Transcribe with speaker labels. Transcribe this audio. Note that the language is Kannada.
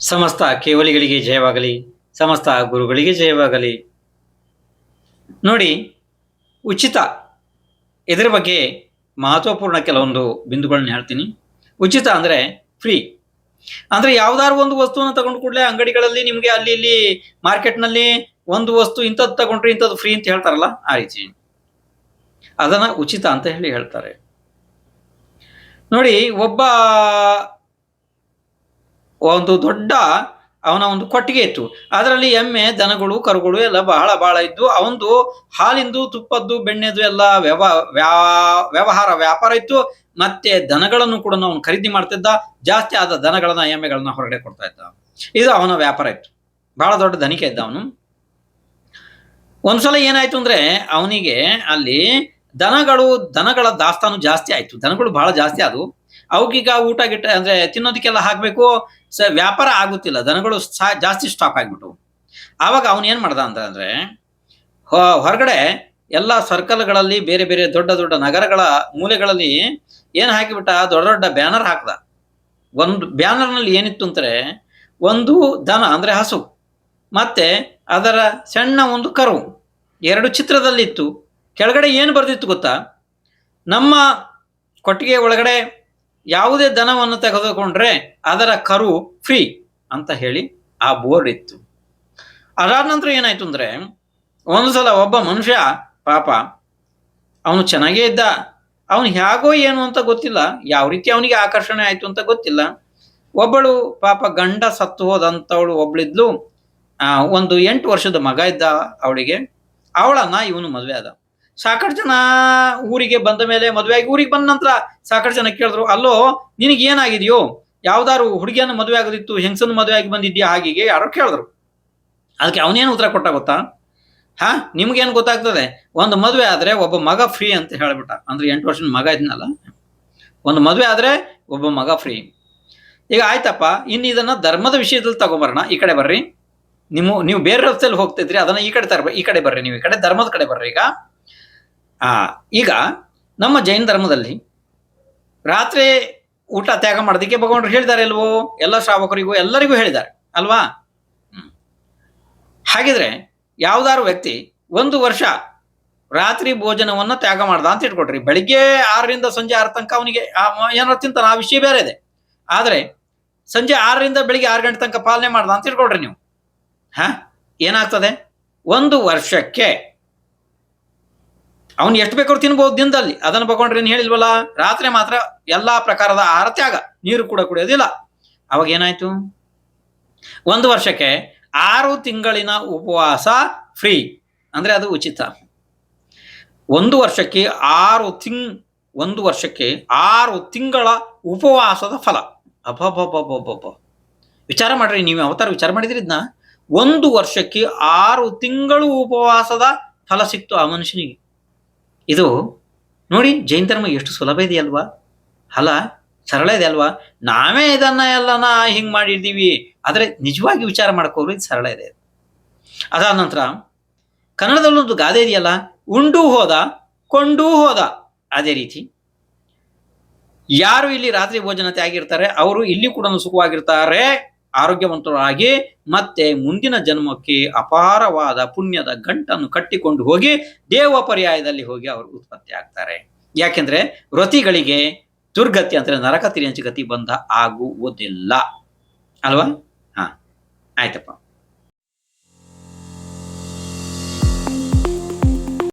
Speaker 1: ಸಮಸ್ತ ಕೇವಲಿಗಳಿಗೆ ಜಯವಾಗಲಿ, ಸಮಸ್ತ ಗುರುಗಳಿಗೆ ಜಯವಾಗಲಿ. ನೋಡಿ, ಉಚಿತ ಇದರ ಬಗ್ಗೆ ಮಹತ್ವಪೂರ್ಣ ಕೆಲವೊಂದು ಬಿಂದುಗಳನ್ನ ಹೇಳ್ತೀನಿ. ಉಚಿತ ಅಂದರೆ ಫ್ರೀ ಅಂದರೆ ಯಾವ್ದಾದ್ರು ಒಂದು ವಸ್ತುವನ್ನು ತಗೊಂಡು ಕೂಡಲೇ ಅಂಗಡಿಗಳಲ್ಲಿ ನಿಮಗೆ ಅಲ್ಲಿ ಇಲ್ಲಿ ಮಾರ್ಕೆಟ್ನಲ್ಲಿ ಒಂದು ವಸ್ತು ಇಂಥದ್ದು ತಗೊಂಡ್ರೆ ಇಂಥದ್ದು ಫ್ರೀ ಅಂತ ಹೇಳ್ತಾರಲ್ಲ, ಆ ರೀತಿ. ಅದನ್ನು ಉಚಿತ ಅಂತ ಹೇಳಿ ಹೇಳ್ತಾರೆ. ನೋಡಿ, ಒಬ್ಬ ಒಂದು ದೊಡ್ಡ ಅವನ ಒಂದು ಕೊಟ್ಟಿಗೆ ಇತ್ತು. ಅದರಲ್ಲಿ ಎಮ್ಮೆ, ದನಗಳು, ಕರುಗಳು ಎಲ್ಲ ಬಹಳ ಬಹಳ ಇದ್ದು, ಅವಂದು ಹಾಲಿಂದು, ತುಪ್ಪದ್ದು, ಬೆಣ್ಣೆದು ಎಲ್ಲ ವ್ಯವ, ವ್ಯಾ- ವ್ಯವಹಾರ ವ್ಯಾಪಾರ ಇತ್ತು. ಮತ್ತೆ ದನಗಳನ್ನು ಕೂಡ ಅವನು ಖರೀದಿ ಮಾಡ್ತಿದ್ದ. ಜಾಸ್ತಿ ಆದ ದನಗಳನ್ನ, ಎಮ್ಮೆಗಳನ್ನ ಹೊರಗಡೆ ಕೊಡ್ತಾ ಇದ್ದ. ಇದು ಅವನ ವ್ಯಾಪಾರ ಇತ್ತು. ಬಹಳ ದೊಡ್ಡ ಧನಿಕ ಇದ್ದ ಅವನು. ಒಂದ್ಸಲ ಏನಾಯ್ತು ಅಂದ್ರೆ, ಅವನಿಗೆ ಅಲ್ಲಿ ದನಗಳು, ದನಗಳ ದಾಸ್ತಾನು ಜಾಸ್ತಿ ಆಯ್ತು. ದನಗಳು ಬಹಳ ಜಾಸ್ತಿ ಆದವು. ಅವಕ್ಕೀಗ ಊಟ ಗಿಟ್ಟ ಅಂದ್ರೆ ತಿನ್ನೋದಕ್ಕೆಲ್ಲ ಹಾಕ್ಬೇಕು. ಸ ವ್ಯಾಪಾರ ಆಗುತ್ತಿಲ್ಲ. ದನಗಳು ಜಾಸ್ತಿ ಸ್ಟಾಕ್ ಆಗ್ಬಿಟ್ಟು ಆವಾಗ ಅವನು ಏನ್ ಮಾಡ್ದ ಅಂತ ಅಂದ್ರೆ ಹೊರಗಡೆ ಎಲ್ಲ ಸರ್ಕಲ್ಗಳಲ್ಲಿ ಬೇರೆ ಬೇರೆ ದೊಡ್ಡ ದೊಡ್ಡ ನಗರಗಳ ಮೂಲೆಗಳಲ್ಲಿ ಏನ್ ಹಾಕಿಬಿಟ್ಟ? ದೊಡ್ಡ ದೊಡ್ಡ ಬ್ಯಾನರ್ ಹಾಕ್ದ. ಒಂದು ಬ್ಯಾನರ್ನಲ್ಲಿ ಏನಿತ್ತು ಅಂದ್ರೆ, ಒಂದು ದನ ಅಂದ್ರೆ ಹಸು. ಮತ್ತೆ ಅದರ ಸಣ್ಣ ಒಂದು ಕರು ಎರಡು ಚಿತ್ರದಲ್ಲಿತ್ತು. ಕೆಳಗಡೆ ಏನು ಬರೆದಿತ್ತು ಗೊತ್ತಾ? ನಮ್ಮ ಕೊಟ್ಟಿಗೆ ಒಳಗಡೆ ಯಾವುದೇ ದನವನ್ನು ತೆಗೆದುಕೊಂಡ್ರೆ ಅದರ ಕರು ಫ್ರೀ ಅಂತ ಹೇಳಿ ಆ ಬೋರ್ಡ್ ಇತ್ತು. ಅದಾದ ನಂತರ ಏನಾಯ್ತು ಅಂದ್ರೆ, ಒಂದು ಸಲ ಒಬ್ಬ ಮನುಷ್ಯ, ಪಾಪ, ಅವನು ಚೆನ್ನಾಗೇ ಇದ್ದ. ಅವನು ಹೇಗೋ ಏನು ಅಂತ ಗೊತ್ತಿಲ್ಲ. ಯಾವ ರೀತಿ ಅವನಿಗೆ ಆಕರ್ಷಣೆ ಆಯಿತು ಅಂತ ಗೊತ್ತಿಲ್ಲ. ಒಬ್ಬಳು ಪಾಪ ಗಂಡ ಸತ್ತು ಹೋದಂಥವಳು ಒಬ್ಳಿದ್ಲು. ಒಂದು ಎಂಟು ವರ್ಷದ ಮಗ ಇದ್ದ ಅವಳಿಗೆ. ಅವಳನ್ನ ಇವನು ಮದುವೆ ಆದ. ಸಾಕಷ್ಟು ಜನ ಊರಿಗೆ ಬಂದ ಮೇಲೆ ಮದುವೆ ಆಗಿ ಊರಿಗೆ ಬಂದ ನಂತರ ಸಾಕಷ್ಟು ಜನ ಕೇಳಿದ್ರು, ಅಲ್ಲೋ, ನಿನಗೆ ಏನಾಗಿದೆಯೋ? ಯಾವ್ದಾರು ಹುಡುಗಿಯನ್ನು ಮದುವೆ ಆಗೋದಿತ್ತು ಹೆಂಗಸನ್ನು ಮದುವೆ ಆಗಿ ಬಂದಿದ್ಯಾ ಹಾಗೆ ಯಾರೋ ಕೇಳಿದ್ರು. ಅದಕ್ಕೆ ಅವನೇನು ಉತ್ತರ ಕೊಟ್ಟ ಗೊತ್ತಾ? ಹಾ, ನಿಮ್ಗೇನು ಗೊತ್ತಾಗ್ತದೆ? ಒಂದು ಮದುವೆ ಆದ್ರೆ ಒಬ್ಬ ಮಗ ಫ್ರೀ ಅಂತ ಹೇಳ್ಬಿಟ್ಟ. ಅಂದ್ರೆ ಎಂಟು ವರ್ಷದ ಮಗ ಇದ್ನಲ್ಲ? ಒಂದು ಮದುವೆ ಆದ್ರೆ ಒಬ್ಬ ಮಗ ಫ್ರೀ ಈಗ ಆಯ್ತಪ್ಪ, ಇನ್ನು ಇದನ್ನ ಧರ್ಮದ ವಿಷಯದಲ್ಲಿ ತಗೊಂಬರೋಣ. ಈ ಕಡೆ ಬರ್ರಿ. ನಿಮ್ಮ, ನೀವು ಬೇರೆ ರಸ್ತೆಯಲ್ಲಿ ಹೋಗ್ತಿದ್ರಿ ಅದನ್ನ ಈ ಕಡೆ ತರ್ಬ, ಈ ಕಡೆ ಬರ್ರಿ, ನೀವು ಈ ಕಡೆ ಧರ್ಮದ ಕಡೆ ಬರ್ರಿ ಈಗ. ಆ, ಈಗ ನಮ್ಮ ಜೈನ ಧರ್ಮದಲ್ಲಿ ರಾತ್ರಿ ಊಟ ತ್ಯಾಗ ಮಾಡೋದಕ್ಕೆ ಭಗವಂತರು ಹೇಳಿದ್ದಾರೆ ಅಲ್ವೋ? ಎಲ್ಲ ಶ್ರಾವಕರಿಗೂ, ಎಲ್ಲರಿಗೂ ಹೇಳಿದ್ದಾರೆ, ಅಲ್ವಾ. ಹಾಗಿದ್ರೆ ಯಾವ್ದಾರು ವ್ಯಕ್ತಿ ಒಂದು ವರ್ಷ ರಾತ್ರಿ ಭೋಜನವನ್ನು ತ್ಯಾಗ ಮಾಡ್ದ ಅಂತ ಇಟ್ಕೊಟ್ರಿ. ಬೆಳಿಗ್ಗೆ ಆರರಿಂದ ಸಂಜೆ ಆರು ತನಕ ಅವನಿಗೆ ಏನಾರು ತಿಂತಾನ, ಆ ವಿಷಯ ಬೇರೆ ಇದೆ. ಆದರೆ ಸಂಜೆ ಆರರಿಂದ ಬೆಳಿಗ್ಗೆ ಆರು ಗಂಟೆ ತನಕ ಪಾಲನೆ ಮಾಡ್ದ ಅಂತ ಇಟ್ಕೊಡ್ರಿ ನೀವು. ಹಾ? ಏನಾಗ್ತದೆ? ಒಂದು ವರ್ಷಕ್ಕೆ ಅವನು ಎಷ್ಟು ಬೇಕಾದ್ರೂ ತಿನ್ಬಹುದು ದಿನದಲ್ಲಿ. ಅದನ್ನು ಬಗೊಂಡ್ರೆ ಏನು ಹೇಳಿಲ್ವಲ್ಲ? ರಾತ್ರಿ ಮಾತ್ರ ಎಲ್ಲಾ ಪ್ರಕಾರದ ಆಹಾರ ತ್ಯಾಗ. ನೀರು ಕೂಡ ಕುಡಿಯೋದಿಲ್ಲ. ಅವಾಗ ಏನಾಯ್ತು? ಒಂದು ವರ್ಷಕ್ಕೆ ಆರು ತಿಂಗಳಿನ ಉಪವಾಸ ಫ್ರೀ ಅಂದ್ರೆ ಅದು ಉಚಿತ. ಒಂದು ವರ್ಷಕ್ಕೆ ಆರು ತಿಂಗ್, ಒಂದು ವರ್ಷಕ್ಕೆ ಆರು ತಿಂಗಳ ಉಪವಾಸದ ಫಲ. ಅಬ್ಬಬ್ಬಬ್ಬಬ್ಬಬ್ಬ. ವಿಚಾರ ಮಾಡ್ರಿ, ನೀವು ಅವತಾರ ವಿಚಾರ ಮಾಡಿದ್ರಿ ಇದನ್ನ ಒಂದು ವರ್ಷಕ್ಕೆ ಆರು ತಿಂಗಳು ಉಪವಾಸದ ಫಲ ಸಿಕ್ತು ಆ ಮನುಷ್ಯನಿಗೆ. ಇದು ನೋಡಿ ಜೈನ ಧರ್ಮ ಎಷ್ಟು ಸುಲಭ ಇದೆಯಲ್ವಾ? ಅಲ್ಲ, ಸರಳ ಇದೆ ಅಲ್ವಾ? ನಾವೇ ಇದನ್ನ ಎಲ್ಲನ ಹಿಂಗ್ ಮಾಡಿದ್ದೀವಿ. ಆದರೆ ನಿಜವಾಗಿ ವಿಚಾರ ಮಾಡ್ಕೋರು ಇದು ಸರಳ ಇದೆ. ಅದಾದ ನಂತರ ಕನ್ನಡದಲ್ಲೊಂದು ಗಾದೆ ಇದೆಯಲ್ಲ, ಉಂಡು ಹೋದ, ಕೊಂಡೂ ಹೋದ. ಅದೇ ರೀತಿ, ಯಾರು ಇಲ್ಲಿ ರಾತ್ರಿ ಭೋಜನತೆ ಆಗಿರ್ತಾರೆ ಅವರು ಇಲ್ಲಿ ಕೂಡ ಸುಖವಾಗಿರ್ತಾರೆ. ಆರೋಗ್ಯವಂತರಾಗಿ ಮತ್ತೆ ಮುಂದಿನ ಜನ್ಮಕ್ಕೆ ಅಪಾರವಾದ ಪುಣ್ಯದ ಗಂಟನ್ನು ಕಟ್ಟಿಕೊಂಡು ಹೋಗಿ ದೇವ ಪರ್ಯಾಯದಲ್ಲಿ ಹೋಗಿ ಅವರು ಉತ್ಪತ್ತಿ ಆಗ್ತಾರೆ. ಯಾಕೆಂದ್ರೆ ವ್ರತಿಗಳಿಗೆ ದುರ್ಗತಿ ಅಂದ್ರೆ ನರಕ ತಿರಿಯಂಚ ಗತಿ ಬಂಧ ಆಗುವುದಿಲ್ಲ ಅಲ್ವಾ? ಹಾ, ಆಯ್ತಪ್ಪ.